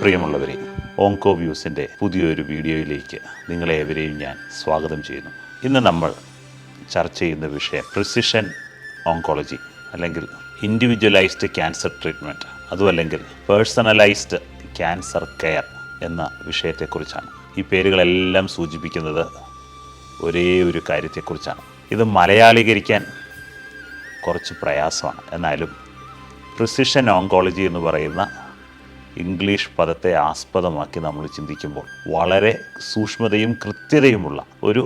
പ്രിയമുള്ളവരെ ഓങ്കോ വ്യൂസിന്റെ പുതിയൊരു വീഡിയോയിലേക്ക് നിങ്ങളെ ഏവരെയും ഞാൻ സ്വാഗതം ചെയ്യുന്നു. ഇന്ന് നമ്മൾ ചർച്ച ചെയ്യുന്ന വിഷയം പ്രിസിഷൻ ഓങ്കോളജി അല്ലെങ്കിൽ ഇൻഡിവിജ്വലൈസ്ഡ് ക്യാൻസർ ട്രീറ്റ്മെന്റ് അതുമല്ലെങ്കിൽ പേഴ്സണലൈസ്ഡ് ക്യാൻസർ കെയർ എന്ന വിഷയത്തെക്കുറിച്ചാണ്. ഈ പേരുകളെല്ലാം സൂചിപ്പിക്കുന്നത് ഒരേ ഒരു കാര്യത്തെക്കുറിച്ചാണ്. ഇത് മലയാളീകരിക്കാൻ കുറച്ച് പ്രയാസമാണ്. എന്നാലും പ്രിസിഷൻ ഓങ്കോളജി എന്ന് പറയുന്ന ഇംഗ്ലീഷ് പദത്തെ ആസ്പദമാക്കി നമ്മൾ ചിന്തിക്കുമ്പോൾ വളരെ സൂക്ഷ്മതയും കൃത്യതയുമുള്ള ഒരു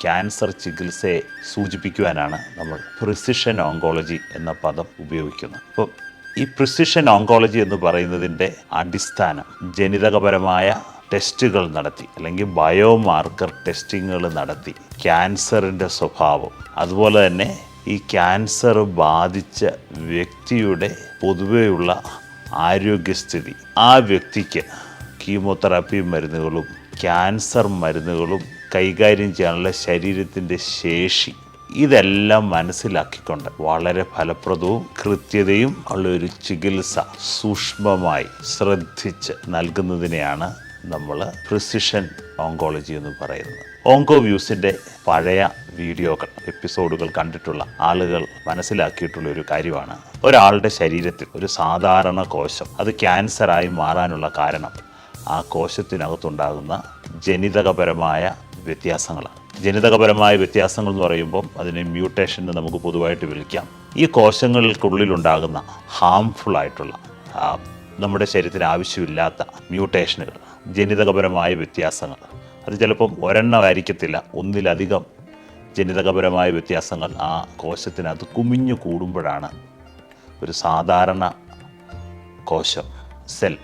ക്യാൻസർ ചികിത്സയെ സൂചിപ്പിക്കുവാനാണ് നമ്മൾ പ്രിസിഷൻ ഓങ്കോളജി എന്ന പദം ഉപയോഗിക്കുന്നത്. അപ്പോൾ ഈ പ്രിസിഷൻ ഓങ്കോളജി എന്ന് പറയുന്നതിന്റെ അടിസ്ഥാനം ജനിതകപരമായ ടെസ്റ്റുകൾ നടത്തി അല്ലെങ്കിൽ ബയോമാർക്കർ ടെസ്റ്റിങ്ങുകൾ നടത്തി ക്യാൻസറിന്റെ സ്വഭാവം അതുപോലെ തന്നെ ഈ ക്യാൻസർ ബാധിച്ച വ്യക്തിയുടെ പൊതുവെയുള്ള ആരോഗ്യസ്ഥിതി. ആ വ്യക്തിക്ക് കീമോതെറാപ്പി മരുന്നുകളും ക്യാൻസർ മരുന്നുകളും കൈകാര്യം ചെയ്യാനുള്ള ശരീരത്തിന്റെ ശേഷി ഇതെല്ലാം മനസ്സിലാക്കിക്കൊണ്ട് വളരെ ഫലപ്രദവും കൃത്യതയും ഉള്ള ഒരു ചികിത്സ സൂക്ഷ്മമായി ശ്രദ്ധിച്ച് നൽകുന്നതിനെയാണ് നമ്മൾ പ്രിസിഷൻ ഓങ്കോളജി എന്ന് പറയുന്നത്. ഓങ്കോ വ്യൂസിന്റെ പഴയ വീഡിയോകൾ എപ്പിസോഡുകൾ കണ്ടിട്ടുള്ള ആളുകൾ മനസ്സിലാക്കിയിട്ടുള്ള ഒരു കാര്യമാണ്. ഒരാളുടെ ശരീരത്തിൽ ഒരു സാധാരണ കോശം അത് ക്യാൻസറായി മാറാനുള്ള കാരണം ആ കോശത്തിനകത്തുണ്ടാകുന്ന ജനിതകപരമായ വ്യത്യാസങ്ങളാണ്. ജനിതകപരമായ വ്യത്യാസങ്ങൾ എന്ന് പറയുമ്പം അതിനെ മ്യൂട്ടേഷൻ എന്ന് നമുക്ക് പൊതുവായിട്ട് വിളിക്കാം. ഈ കോശങ്ങൾക്കുള്ളിലുണ്ടാകുന്ന ഹാംഫുൾ ആയിട്ടുള്ള നമ്മുടെ ശരീരത്തിന് ആവശ്യമില്ലാത്ത മ്യൂട്ടേഷനുകൾ ജനിതകപരമായ വ്യത്യാസങ്ങൾ. അത് ചിലപ്പം ഒരെണ്ണമായിരിക്കത്തില്ല ഒന്നിലധികം ജനിതകപരമായ വ്യത്യാസങ്ങൾ ആ കോശത്തിനകത്ത് കുമിഞ്ഞു കൂടുമ്പോഴാണ്. ഒരു സാധാരണ കോശം സെൽ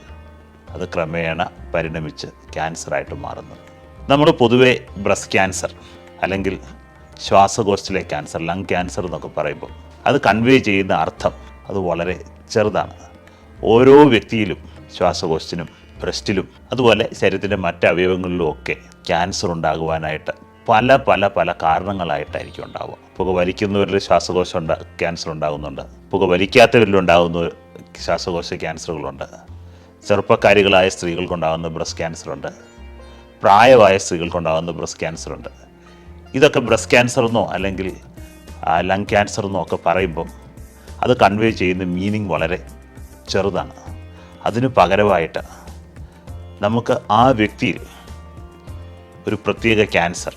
അത് ക്രമേണ പരിണമിച്ച് ക്യാൻസറായിട്ട് മാറുന്നത്. നമ്മൾ പൊതുവെ ബ്രസ്റ്റ് ക്യാൻസർ അല്ലെങ്കിൽ ശ്വാസകോശത്തിലെ ക്യാൻസർ ലങ് ക്യാൻസർ എന്നൊക്കെ പറയുമ്പോൾ അത് കൺവേ ചെയ്യുന്ന അർത്ഥം അത് വളരെ ചെറുതാണ്. ഓരോ വ്യക്തിയിലും ശ്വാസകോശത്തിനും ബ്രസ്റ്റിലും അതുപോലെ ശരീരത്തിന്റെ മറ്റ് അവയവങ്ങളിലും ഒക്കെ ക്യാൻസർ ഉണ്ടാകുവാനായിട്ട് പല പല പല കാരണങ്ങളായിട്ടായിരിക്കും ഉണ്ടാവുക. പുക വലിക്കുന്നവരിൽ ശ്വാസകോശം ഉണ്ടാ ക്യാൻസർ ഉണ്ടാകുന്നുണ്ട്. പുക വലിക്കാത്തവരിലുണ്ടാകുന്ന ശ്വാസകോശ ക്യാൻസറുകളുണ്ട് ചെറുപ്പക്കാരികളായ സ്ത്രീകൾക്കുണ്ടാകുന്ന ബ്രസ്റ്റ് ക്യാൻസറുണ്ട് പ്രായമായ സ്ത്രീകൾക്കുണ്ടാകുന്ന ബ്രസ്റ്റ് ക്യാൻസറുണ്ട് ഇതൊക്കെ ബ്രസ്റ്റ് ക്യാൻസർ എന്നോ അല്ലെങ്കിൽ ലങ് ക്യാൻസർ എന്നോ ഒക്കെ പറയുമ്പം അത് കൺവേ ചെയ്യുന്ന മീനിങ് വളരെ ചെറുതാണ്. അതിന് പകരമായിട്ട് നമുക്ക് ആ വ്യക്തിയിൽ ഒരു പ്രത്യേക ക്യാൻസർ.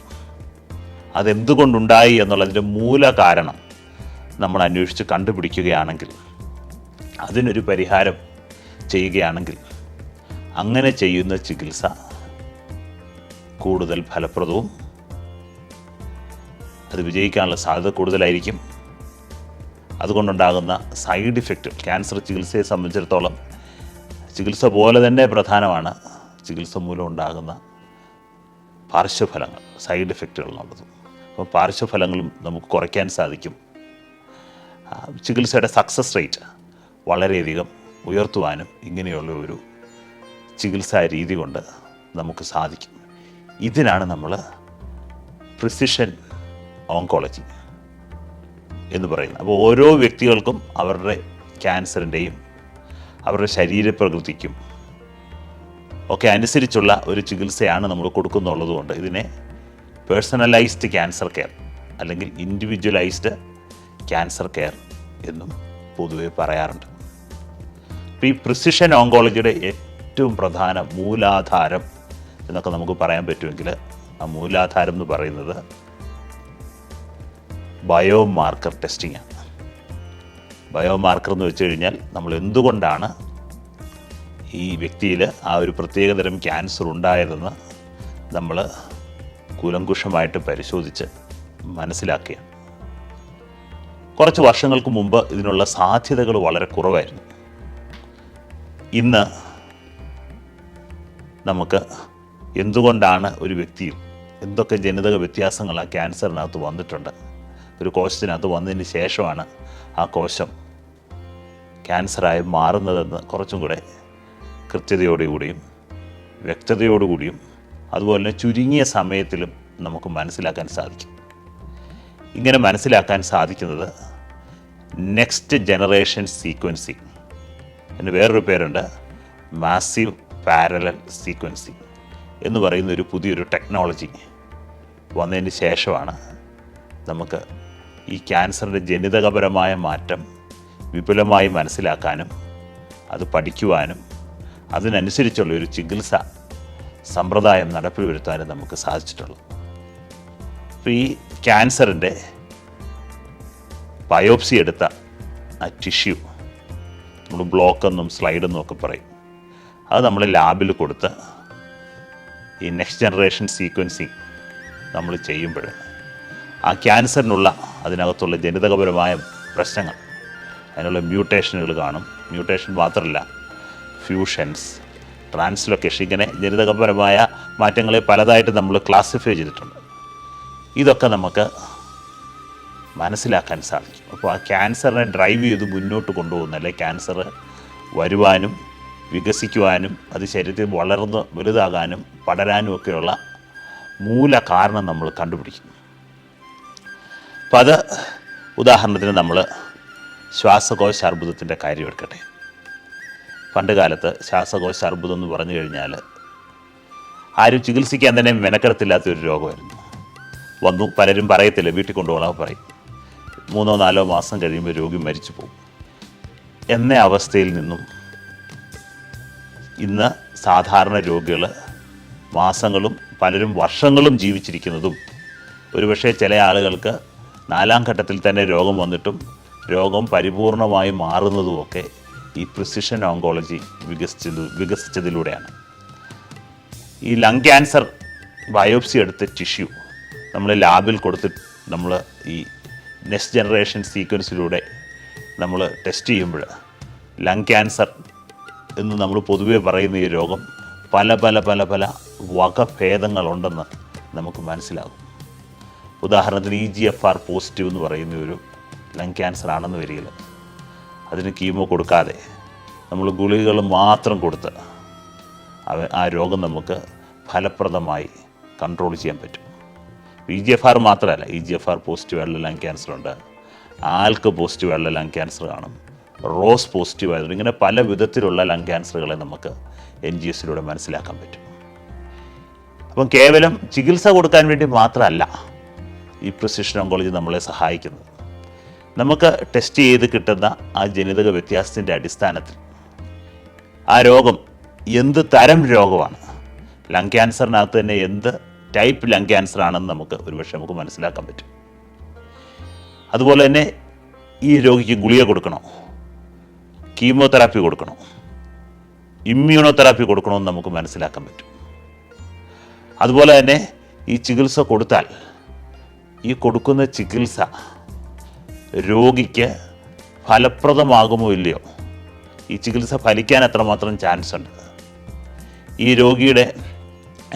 അതെന്തുകൊണ്ടുണ്ടായി എന്നുള്ളതിന്റെ മൂല കാരണം നമ്മൾ അന്വേഷിച്ച് കണ്ടുപിടിക്കുകയാണെങ്കിൽ അതിനൊരു പരിഹാരം ചെയ്യുകയാണെങ്കിൽ അങ്ങനെ ചെയ്യുന്ന ചികിത്സ കൂടുതൽ ഫലപ്രദവും അത് വിജയിക്കാനുള്ള സാധ്യത കൂടുതലായിരിക്കും. അതുകൊണ്ടുണ്ടാകുന്ന സൈഡ് ഇഫക്റ്റ് ക്യാൻസർ ചികിത്സയെ സംബന്ധിച്ചിടത്തോളം ചികിത്സ പോലെ തന്നെ പ്രധാനമാണ് ചികിത്സ മൂലം ഉണ്ടാകുന്ന പാർശ്വഫലങ്ങൾ സൈഡ് എഫക്റ്റുകൾ എന്നുള്ളത് അപ്പോൾ പാർശ്വഫലങ്ങളും നമുക്ക് കുറയ്ക്കാൻ സാധിക്കും. ചികിത്സയുടെ സക്സസ് റേറ്റ് വളരെയധികം ഉയർത്തുവാനും ഇങ്ങനെയുള്ള ഒരു ചികിത്സാ രീതി കൊണ്ട് നമുക്ക് സാധിക്കും. ഇതിനാണ് നമ്മൾ പ്രിസിഷൻ ഓങ്കോളജി എന്ന് പറയുന്നത്. അപ്പോൾ ഓരോ വ്യക്തികൾക്കും അവരുടെ ക്യാൻസറിന്റെയും അവരുടെ ശരീരപ്രകൃതിക്കും ഒക്കെ അനുസരിച്ചുള്ള ഒരു ചികിത്സയാണ് നമ്മൾ കൊടുക്കുന്നുള്ളത് കൊണ്ട് ഇതിനെ പേഴ്സണലൈസ്ഡ് ക്യാൻസർ കെയർ അല്ലെങ്കിൽ ഇൻഡിവിജ്വലൈസ്ഡ് ക്യാൻസർ കെയർ എന്നും പൊതുവെ പറയാറുണ്ട്. അപ്പോൾ ഈ പ്രിസിഷൻ ഓങ്കോളജിയുടെ ഏറ്റവും പ്രധാന മൂലാധാരം എന്നൊക്കെ നമുക്ക് പറയാൻ പറ്റുമെങ്കിൽ ആ മൂലാധാരം എന്ന് പറയുന്നത് ബയോ മാർക്കർ ടെസ്റ്റിംഗ് ആണ്. ബയോമാർക്കർ എന്ന് വെച്ച് കഴിഞ്ഞാൽ നമ്മൾ എന്തുകൊണ്ടാണ് ഈ വ്യക്തിയിൽ ആ ഒരു പ്രത്യേകതരം ക്യാൻസർ ഉണ്ടായതെന്ന് നമ്മൾ കൂലങ്കുഷമായിട്ട് പരിശോധിച്ച് മനസ്സിലാക്കുകയാണ് കുറച്ച് വർഷങ്ങൾക്ക് മുമ്പ് ഇതിനുള്ള സാധ്യതകൾ വളരെ കുറവായിരുന്നു. ഇന്ന് നമുക്ക് എന്തുകൊണ്ടാണ് ഒരു വ്യക്തിയും എന്തൊക്കെ ജനിതക വ്യത്യാസങ്ങൾ ആ ക്യാൻസറിനകത്ത് വന്നിട്ടുണ്ട് ഒരു കോശത്തിനകത്ത് വന്നതിന് ശേഷമാണ് ആ കോശം ക്യാൻസറായി മാറുന്നതെന്ന് കുറച്ചും കൂടെ കൃത്യതയോടുകൂടിയും വ്യക്തതയോടുകൂടിയും അതുപോലെ തന്നെ ചുരുങ്ങിയ സമയത്തിലും നമുക്ക് മനസ്സിലാക്കാൻ സാധിക്കും. ഇങ്ങനെ മനസ്സിലാക്കാൻ സാധിക്കുന്നത് നെക്സ്റ്റ് ജനറേഷൻ സീക്വൻസിങ് അതിന് വേറൊരു പേരുണ്ട് മാസീവ് പാരലൽ സീക്വൻസിങ് എന്ന് പറയുന്ന ഒരു പുതിയൊരു ടെക്നോളജി വന്നതിന് ശേഷമാണ് നമുക്ക് ഈ ക്യാൻസറിന്റെ ജനിതകപരമായ മാറ്റം വിപുലമായി മനസ്സിലാക്കാനും അത് പഠിക്കുവാനും അതിനനുസരിച്ചുള്ള ഒരു ചികിത്സ സമ്പ്രദായം നടപ്പിൽ വരുത്താനും നമുക്ക് സാധിച്ചിട്ടുള്ളൂ. അപ്പോൾ ഈ ക്യാൻസറിന്റെ ബയോപ്സി എടുത്ത ആ ടിഷ്യൂ നമ്മൾ ബ്ലോക്കെന്നും സ്ലൈഡെന്നും സ്ലൈഡ് ഒക്കെ പറയും. അത് നമ്മൾ ലാബിൽ കൊടുത്ത് ഈ നെക്സ്റ്റ് ജനറേഷൻ സീക്വൻസിങ് നമ്മൾ ചെയ്യുമ്പോൾ ആ ക്യാൻസറിനുള്ള അതിനകത്തുള്ള ജനിതകപരമായ പ്രശ്നങ്ങൾ അതിനുള്ള മ്യൂട്ടേഷനുകൾ കാണും. മ്യൂട്ടേഷൻ മാത്രമല്ല ഫ്യൂഷൻസ് ട്രാൻസ്ലൊക്കേഷൻ ഇങ്ങനെ ജനിതകപരമായ മാറ്റങ്ങളെ പലതായിട്ട് നമ്മൾ ക്ലാസിഫൈ ചെയ്തിട്ടുണ്ട്. ഇതൊക്കെ നമുക്ക് മനസ്സിലാക്കാൻ സാധിക്കും. അപ്പോൾ ആ ക്യാൻസറിനെ ഡ്രൈവ് ചെയ്ത് മുന്നോട്ട് കൊണ്ടുപോകുന്ന അല്ലെ ക്യാൻസർ വരുവാനും വികസിക്കുവാനും അത് ശരീരത്തിൽ വളർന്ന് വലുതാകാനും പടരാനും ഒക്കെയുള്ള മൂല കാരണം നമ്മൾ കണ്ടുപിടിക്കും അപ്പം അത് ഉദാഹരണത്തിന് നമ്മൾ ശ്വാസകോശ അർബുദത്തിന്റെ കാര്യം എടുക്കട്ടെ. പണ്ട് കാലത്ത് ശ്വാസകോശ അർബുദം എന്ന് പറഞ്ഞു കഴിഞ്ഞാൽ ആരും ചികിത്സിക്കാൻ തന്നെ മെനക്കെടുത്തില്ലാത്തൊരു രോഗമായിരുന്നു. വന്നു പലരും പറയത്തില്ല വീട്ടിൽ കൊണ്ടുപോകണം പറയും. മൂന്നോ നാലോ മാസം കഴിയുമ്പോൾ രോഗി മരിച്ചു പോകും. എന്ന അവസ്ഥയിൽ നിന്നും ഇന്ന് സാധാരണ രോഗികൾ മാസങ്ങളും പലരും വർഷങ്ങളും ജീവിച്ചിരിക്കുന്നതും ഒരുപക്ഷെ ചില ആളുകൾക്ക് നാലാം ഘട്ടത്തിൽ തന്നെ രോഗം വന്നിട്ടും രോഗം പരിപൂർണമായി മാറുന്നതുമൊക്കെ ഈ പ്രിസിഷൻ ഓങ്കോളജി വികസിച്ചത് വികസിച്ചതിലൂടെയാണ്. ഈ ലങ് ക്യാൻസർ ബയോപ്സി എടുത്ത ടിഷ്യൂ നമ്മൾ ലാബിൽ കൊടുത്ത് നമ്മൾ ഈ നെക്സ്റ്റ് ജനറേഷൻ സീക്വൻസിലൂടെ നമ്മൾ ടെസ്റ്റ് ചെയ്യുമ്പോൾ ലങ് ക്യാൻസർ എന്ന് നമ്മൾ പൊതുവേ പറയുന്ന ഈ രോഗം പല പല പല പല വകഭേദങ്ങളുണ്ടെന്ന് നമുക്ക് മനസ്സിലാകും. ഉദാഹരണത്തിന് E G F R positive എന്ന് പറയുന്ന ഒരു ലങ് ക്യാൻസർ ആണെന്ന് വരികിൽ അതിന് കീമോ കൊടുക്കാതെ നമ്മൾ ഗുളികകൾ മാത്രം കൊടുത്ത് അവ ആ രോഗം നമുക്ക് ഫലപ്രദമായി കൺട്രോൾ ചെയ്യാൻ പറ്റും. ഇ ജി എഫ് ആർ മാത്രമല്ല E G F R positive ആയുള്ള ലങ് ക്യാൻസർ ഉണ്ട്. ആൽക്ക് പോസിറ്റീവ് ആയുള്ള ലങ് ക്യാൻസർ കാണും. റോസ് പോസിറ്റീവ് ആയതുകൊണ്ട് ഇങ്ങനെ പല വിധത്തിലുള്ള ലങ് ക്യാൻസറുകളെ നമുക്ക് എൻ ജി എസിലൂടെ മനസ്സിലാക്കാൻ പറ്റും. അപ്പം കേവലം ചികിത്സ കൊടുക്കാൻ വേണ്ടി മാത്രമല്ല ഈ പ്രിസിഷൻ ഓങ്കോളജി നമ്മളെ സഹായിക്കുന്നത്. നമുക്ക് ടെസ്റ്റ് ചെയ്ത് കിട്ടുന്ന ആ ജനിതക വ്യത്യാസത്തിന്റെ അടിസ്ഥാനത്തിൽ. ആ രോഗം എന്ത് തരം രോഗമാണ്? ലങ് ക്യാൻസറിനകത്ത് തന്നെ എന്ത് ടൈപ്പ് ലങ് ക്യാൻസർ ആണെന്ന് നമുക്ക് ഒരുപക്ഷെ നമുക്ക് മനസ്സിലാക്കാൻ പറ്റും. അതുപോലെ തന്നെ ഈ രോഗിക്ക് ഗുളിക കൊടുക്കണോ? കീമോതെറാപ്പി കൊടുക്കണോ? ഇമ്മ്യൂണോതെറാപ്പി കൊടുക്കണമെന്ന് നമുക്ക് മനസ്സിലാക്കാൻ പറ്റും. അതുപോലെ തന്നെ ഈ ചികിത്സ കൊടുത്താൽ ഈ കൊടുക്കുന്ന ചികിത്സ രോഗിക്ക് ഫലപ്രദമാകുമോ ഇല്ലയോ? ഈ ചികിത്സ ഫലിക്കാൻ എത്രമാത്രം ചാൻസ് ഉണ്ട് ഈ രോഗിയുടെ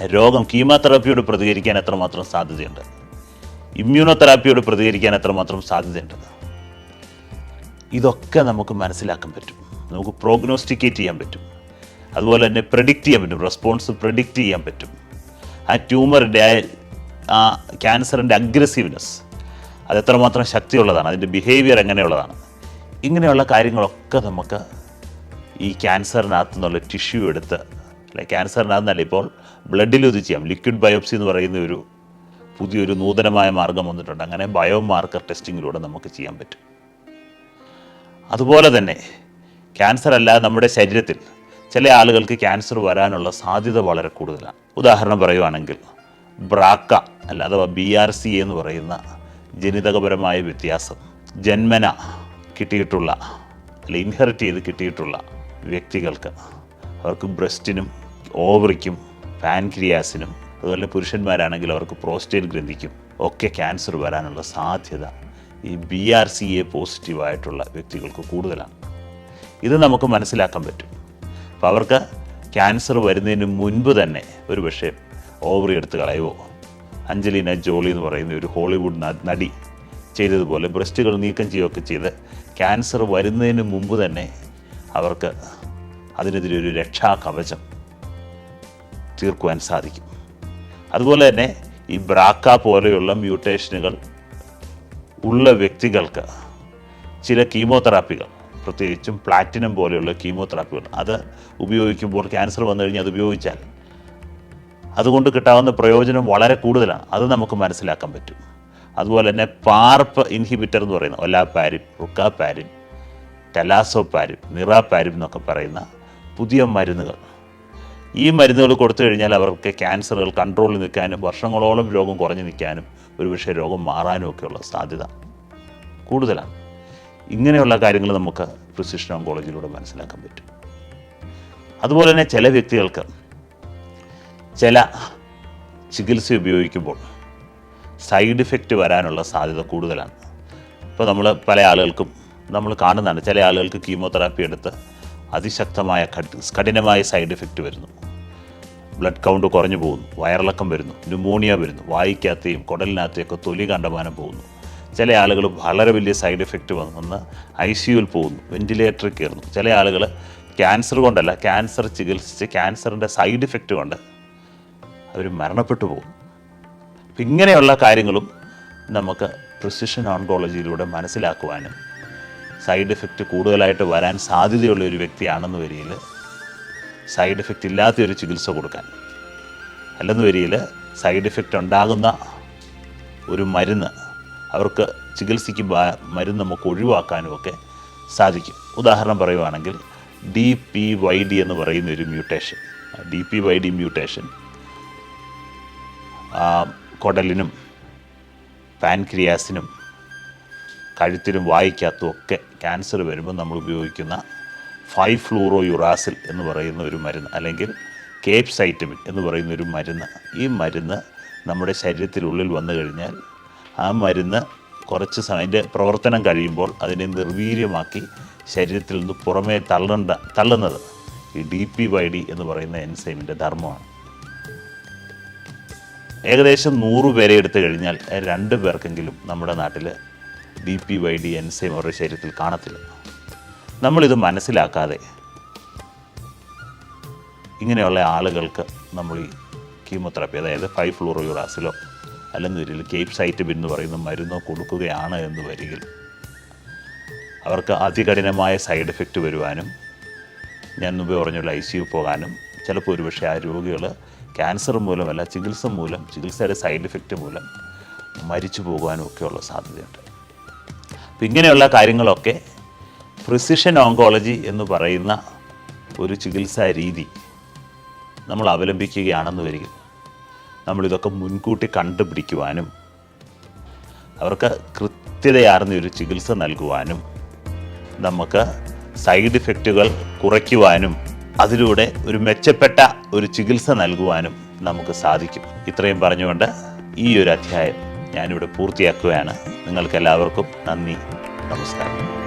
രോഗം കീമോതെറാപ്പിയോട് പ്രതികരിക്കാൻ എത്രമാത്രം സാധ്യതയുണ്ട്? ഇമ്മ്യൂണോതെറാപ്പിയോട് പ്രതികരിക്കാൻ എത്രമാത്രം സാധ്യതയുണ്ട്? ഇതൊക്കെ നമുക്ക് മനസ്സിലാക്കാൻ പറ്റും. നമുക്ക് പ്രോഗ്നോസ്റ്റിക്കേറ്റ് ചെയ്യാൻ പറ്റും. അതുപോലെ തന്നെ പ്രഡിക്റ്റ് ചെയ്യാൻ പറ്റും. റെസ്പോൺസ് പ്രഡിക്റ്റ് ചെയ്യാൻ പറ്റും. ആ ട്യൂമറിന്റെ ആ ക്യാൻസറിന്റെ അഗ്രസീവ്നെസ് അത് എത്രമാത്രം ശക്തിയുള്ളതാണ് അതിന്റെ ബിഹേവിയർ എങ്ങനെയുള്ളതാണ്. ഇങ്ങനെയുള്ള കാര്യങ്ങളൊക്കെ നമുക്ക് ഈ ക്യാൻസറിനകത്ത് നിന്നുള്ള ടിഷ്യൂ എടുത്ത് അല്ലെ ക്യാൻസറിനകത്തുനിന്നല്ല ഇപ്പോൾ ബ്ലഡിൽ ഇത് ചെയ്യാം. ലിക്വിഡ് ബയോപ്സി എന്ന് പറയുന്ന ഒരു പുതിയൊരു നൂതനമായ മാർഗം വന്നിട്ടുണ്ട്. അങ്ങനെ ബയോമാർക്കർ ടെസ്റ്റിങ്ങിലൂടെ നമുക്ക് ചെയ്യാൻ പറ്റും. അതുപോലെ തന്നെ ക്യാൻസർ അല്ലാതെ നമ്മുടെ ശരീരത്തിൽ ചില ആളുകൾക്ക് ക്യാൻസർ വരാനുള്ള സാധ്യത വളരെ കൂടുതലാണ്. ഉദാഹരണം പറയുവാണെങ്കിൽ ബ്രാക്ക അല്ല അഥവാ ബി ആർ സി എന്ന് പറയുന്ന ജനിതകപരമായ വ്യത്യാസം. ജന്മന കിട്ടിയിട്ടുള്ള അല്ലെ ഇൻഹെറിറ്റ് ചെയ്ത് കിട്ടിയിട്ടുള്ള വ്യക്തികൾക്ക് അവർക്ക് ബ്രസ്റ്റിനും ഓവറിക്കും പാൻക്രിയാസിനും അതുപോലെ പുരുഷന്മാരാണെങ്കിൽ അവർക്ക് പ്രോസ്റ്റേറ്റ് ഗ്രന്ഥിക്കും ഒക്കെ ക്യാൻസർ വരാനുള്ള സാധ്യത ഈ ബി ആർ സി എ പോസിറ്റീവായിട്ടുള്ള വ്യക്തികൾക്ക് കൂടുതലാണ്. ഇത് നമുക്ക് മനസ്സിലാക്കാൻ പറ്റും. അപ്പോൾ അവർക്ക് ക്യാൻസർ വരുന്നതിന് മുൻപ് തന്നെ ഒരു പക്ഷേ ഓവറി എടുത്ത് കളയുമോ അഞ്ജലീന ജോളി എന്ന് പറയുന്ന ഒരു ഹോളിവുഡ് നടി ചെയ്തതുപോലെ ബ്രസ്റ്റുകൾ നീക്കം ചെയ്യുകയൊക്കെ ചെയ്ത് ക്യാൻസർ വരുന്നതിന് മുമ്പ് തന്നെ അവർക്ക് അതിനെതിരെ ഒരു രക്ഷാ കവചം തീർക്കുവാൻ സാധിക്കും. അതുപോലെ തന്നെ ഈ ബ്രാക്ക പോലെയുള്ള മ്യൂട്ടേഷനുകൾ ഉള്ള വ്യക്തികൾക്ക് ചില കീമോതെറാപ്പികൾ പ്രത്യേകിച്ചും പ്ലാറ്റിനം പോലെയുള്ള കീമോതെറാപ്പികൾ അത് ഉപയോഗിക്കുമ്പോൾ ക്യാൻസർ വന്നു കഴിഞ്ഞാൽ അത് ഉപയോഗിച്ചാൽ അതുകൊണ്ട് കിട്ടാവുന്ന പ്രയോജനം വളരെ കൂടുതലാണ്. അത് നമുക്ക് മനസ്സിലാക്കാൻ പറ്റും. അതുപോലെ തന്നെ പാർപ്പ് ഇൻഹിബിറ്റർ എന്ന് പറയുന്ന ഒലാപാരിൻ റുക്കാപാരിൻ ടെലാസോപാരിൻ നിറാപാരിൻ എന്നൊക്കെ പറയുന്ന പുതിയ മരുന്നുകൾ. ഈ മരുന്നുകൾ കൊടുത്തു കഴിഞ്ഞാൽ അവർക്ക് ക്യാൻസറുകൾ കൺട്രോളിൽ നിൽക്കാനും വർഷങ്ങളോളം രോഗം കുറഞ്ഞു നിൽക്കാനും ഒരുപക്ഷെ രോഗം മാറാനും ഒക്കെയുള്ള സാധ്യത കൂടുതലാണ്. ഇങ്ങനെയുള്ള കാര്യങ്ങൾ നമുക്ക് പ്രിസിഷൻ ഓങ്കോളജിയിലൂടെ മനസ്സിലാക്കാൻ പറ്റും. അതുപോലെ തന്നെ ചില വ്യക്തികൾക്ക് ചില ചികിത്സ ഉപയോഗിക്കുമ്പോൾ സൈഡ് ഇഫക്റ്റ് വരാനുള്ള സാധ്യത കൂടുതലാണ്. ഇപ്പോൾ നമ്മൾ പല ആളുകൾക്കും നമ്മൾ കാണുന്നതാണ് ചില ആളുകൾക്ക് കീമോതെറാപ്പി എടുത്ത് അതിശക്തമായ കഠിനമായ സൈഡ് ഇഫക്റ്റ് വരുന്നു. ബ്ലഡ് കൗണ്ട് കുറഞ്ഞു പോകുന്നു വയറിളക്കം വരുന്നു ന്യൂമോണിയ വരുന്നു വായിക്കാത്തെയും കുടലിനകത്തെയൊക്കെ തൊലി കണ്ടമാനം പോകുന്നു. ചില ആളുകൾ വളരെ വലിയ സൈഡ് ഇഫക്റ്റ് വന്ന് ഐ സിയുവിൽ പോകുന്നു വെന്റിലേറ്ററിൽ കയറുന്നു. ചില ആളുകൾ ക്യാൻസർ കൊണ്ടല്ല ക്യാൻസർ ചികിത്സിച്ച് ക്യാൻസറിന്റെ സൈഡ് ഇഫക്റ്റ് കൊണ്ട് അവർ മരണപ്പെട്ടു പോകും. അപ്പം ഇങ്ങനെയുള്ള കാര്യങ്ങളും നമുക്ക് പ്രിസിഷൻ ഓൺകോളജിയിലൂടെ മനസ്സിലാക്കുവാനും സൈഡ് എഫക്റ്റ് കൂടുതലായിട്ട് വരാൻ സാധ്യതയുള്ള ഒരു വ്യക്തിയാണെന്ന് വരിയിൽ സൈഡ് എഫക്റ്റ് ഇല്ലാത്തൊരു ചികിത്സ കൊടുക്കാൻ. അല്ലെന്ന് വരിയിൽ സൈഡ് എഫക്റ്റ് ഉണ്ടാകുന്ന ഒരു മരുന്ന് അവർക്ക് ചികിത്സയ്ക്ക് മരുന്ന് നമുക്ക് ഒഴിവാക്കാനും ഒക്കെ സാധിക്കും. ഉദാഹരണം പറയുവാണെങ്കിൽ ഡി പി വൈ ഡി എന്ന് പറയുന്ന ഒരു mutation D P Y D mutation കുടലിനും പാൻക്രിയാസിനും കഴുത്തിനും വായിക്കകത്തും ഒക്കെ ക്യാൻസർ വരുമ്പോൾ നമ്മൾ ഉപയോഗിക്കുന്ന ഫൈവ് ഫ്ലൂറോ യുറാസിൽ എന്ന് പറയുന്ന ഒരു മരുന്ന് അല്ലെങ്കിൽ കേപ്പ് സൈറ്റമിൻ എന്ന് പറയുന്ന ഒരു മരുന്ന്. ഈ മരുന്ന് നമ്മുടെ ശരീരത്തിനുള്ളിൽ വന്നു കഴിഞ്ഞാൽ ആ മരുന്ന് കുറച്ച് അതിന്റെ പ്രവർത്തനം കഴിയുമ്പോൾ അതിനെ നിർവീര്യമാക്കി ശരീരത്തിൽ നിന്ന് പുറമേ തള്ളണ്ട തള്ളുന്നത് ഈ ഡി പി വൈ ഡി എന്ന് പറയുന്ന എൻസൈമിന്റെ ധർമ്മമാണ്. ഏകദേശം നൂറ് പേരെ എടുത്തു കഴിഞ്ഞാൽ രണ്ട് പേർക്കെങ്കിലും നമ്മുടെ നാട്ടിൽ D P Y D enzyme അവരുടെ ശരീരത്തിൽ കാണത്തില്ല. നമ്മളിത് മനസ്സിലാക്കാതെ ഇങ്ങനെയുള്ള ആളുകൾക്ക് നമ്മൾ ഈ കീമോതെറാപ്പി അതായത് ഫൈവ് ഫ്ലൂറോയുറാസിലോ അല്ലെങ്കിൽ കേപ്പ് സൈറ്റ് എന്ന് പറയുന്ന മരുന്നോ കൊടുക്കുകയാണ് എന്ന് വരികിൽ അവർക്ക് അതികഠിനമായ സൈഡ് എഫക്റ്റ് വരുവാനും ഞാൻ മുമ്പ് പറഞ്ഞുള്ള ഐ സി യു പോകാനും ചിലപ്പോൾ ഒരുപക്ഷെ ആ രോഗികൾ ക്യാൻസർ മൂലമല്ല ചികിത്സ മൂലം ചികിത്സയുടെ സൈഡ് എഫക്റ്റ് മൂലം മരിച്ചു പോകാനും ഒക്കെയുള്ള സാധ്യതയുണ്ട്. അപ്പം ഇങ്ങനെയുള്ള കാര്യങ്ങളൊക്കെ പ്രിസിഷൻ ഓങ്കോളജി എന്ന് പറയുന്ന ഒരു ചികിത്സാ രീതി നമ്മൾ അവലംബിക്കുകയാണെന്ന് വരിക. നമ്മളിതൊക്കെ മുൻകൂട്ടി കണ്ടുപിടിക്കുവാനും അവർക്ക് കൃത്യതയാർന്ന ഒരു ചികിത്സ നൽകുവാനും നമുക്ക് സൈഡ് ഇഫക്റ്റുകൾ കുറയ്ക്കുവാനും അതിലൂടെ ഒരു മെച്ചപ്പെട്ട ഒരു ചികിത്സ നൽകുവാനും നമുക്ക് സാധിക്കും. ഇത്രയും പറഞ്ഞുകൊണ്ട് ഈ ഒരു അധ്യായം ഞാനിവിടെ പൂർത്തിയാക്കുകയാണ്. നിങ്ങൾക്കെല്ലാവർക്കും നന്ദി. നമസ്കാരം.